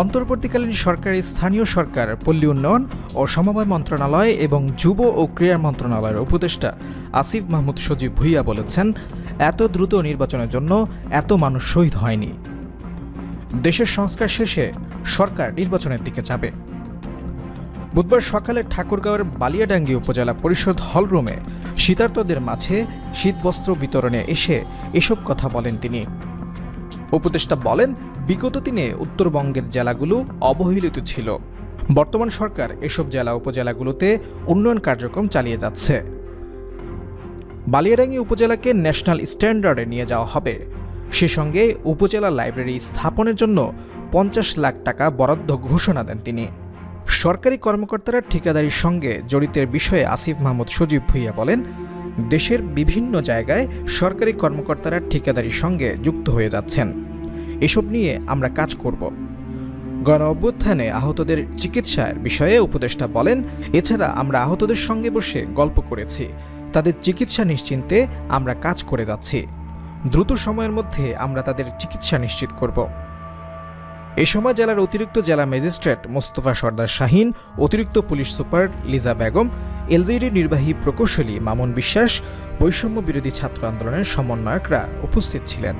অন্তর্বর্তীকালীন সরকারি স্থানীয় সরকার, পল্লী উন্নয়ন ও সমবায় মন্ত্রণালয় এবং যুব ও ক্রীড়া মন্ত্রণালয়ের উপদেষ্টা আসিফ মাহমুদ সজীব ভুইয়া বলেছেন, এত দ্রুত নির্বাচনের জন্য এত মানুষ শহীদ হয়নি। দেশের সংস্কার শেষে সরকার নির্বাচনের দিকে যাবে। বুধবার সকালে ঠাকুরগাঁওয়ের বালিয়াডাঙ্গি উপজেলা পরিষদ হলরুমে শীতার্তদের মাঝে শীতবস্ত্র বিতরণে এসে এসব কথা বলেন তিনি। উপদেষ্টা বলেন বিগত দিনে উত্তরবঙ্গের জেলাগুলো অবহেলিত ছিল। বর্তমান সরকার এসব জেলা উপজেলাগুলোতে উন্নয়ন কার্যক্রম চালিয়ে যাচ্ছে। বালিয়াডাঙ্গি উপজেলাকে ন্যাশনাল স্ট্যান্ডার্ডে নিয়ে যাওয়া হবে। সে সঙ্গে উপজেলা লাইব্রেরি স্থাপনের জন্য পঞ্চাশ লাখ টাকা বরাদ্দ ঘোষণা দেন তিনি। সরকারি কর্মকর্তারা ঠিকাদারির সঙ্গে জড়িতের বিষয়ে আসিফ মাহমুদ সজীব ভুইয়া বলেন, দেশের বিভিন্ন জায়গায় সরকারি কর্মকর্তারা ঠিকাদারির সঙ্গে যুক্ত হয়ে যাচ্ছেন। এসব নিয়ে আমরা কাজ করব। গণ অভ্যুত্থানে আহতদের চিকিৎসার বিষয়ে উপদেষ্টা বলেন, এছাড়া আমরা আহতদের সঙ্গে বসে গল্প করেছি। তাদের চিকিৎসা নিশ্চিন্তে আমরা কাজ করে যাচ্ছি। দ্রুত সময়ের মধ্যে আমরা তাদের চিকিৎসা নিশ্চিত করব। এ সময় জেলার অতিরিক্ত জেলা ম্যাজিস্ট্রেট মোস্তফা সর্দার শাহিন, অতিরিক্ত police super Liza Begum LGD নির্বাহী প্রকৌশলী মামুন বিশ্বাস, বৈষম্য বিরোধী ছাত্র আন্দোলনের সমন্বয়করা উপস্থিত ছিলেন।